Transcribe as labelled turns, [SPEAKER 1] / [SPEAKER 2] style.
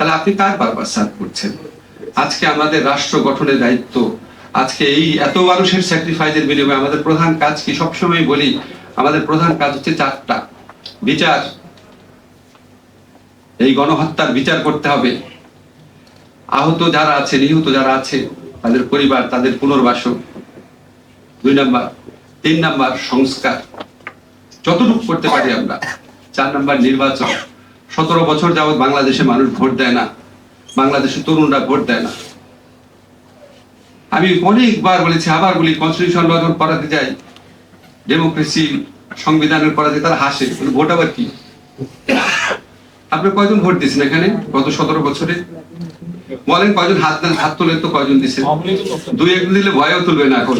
[SPEAKER 1] তাহলে আপনি কার বারবার সার্ভ করছেন? আজকে আমাদের রাষ্ট্র গঠনের দায়িত্ব। আজকে এই এত মানুষের স্যাক্রিফাইসের বিনিময়ে আমাদের প্রধান কাজ কি? সবসময় বলি, আমাদের প্রধান কাজ হচ্ছে চারটা বিচার। এই গণহত্যার বিচার করতে হবে। আহত যারা আছে নিহত যারা আছে তাদের পরিবার, তাদের পুনর্বাসন। দুই নাম্বার, তিন নাম্বার সংস্কার। যতটুকু করতে পারি আমরা। চার নাম্বার নির্বাচন। সতেরো বছর যাবৎ বাংলাদেশে মানুষ ভোট দেয় না। বাংলাদেশের তরুণরা ভোট দেয় না। আমি অনেকবার বলেছি আবার বলি কনস্টিটিউশন ল যখন পড়াতে যাই ডেমোক্রেসি সংবিধানের পড়াতে তারা হাসে ভোট আবার কি? আপনি কয়জন ভোট দিয়েছেন এখানে গত সতেরো বছরে? বলেন কয়জন হাত দেন হাত তোলেন তো কয়জন দিচ্ছেন দুই একজন দিলে ভয়ও তুলবে না এখন।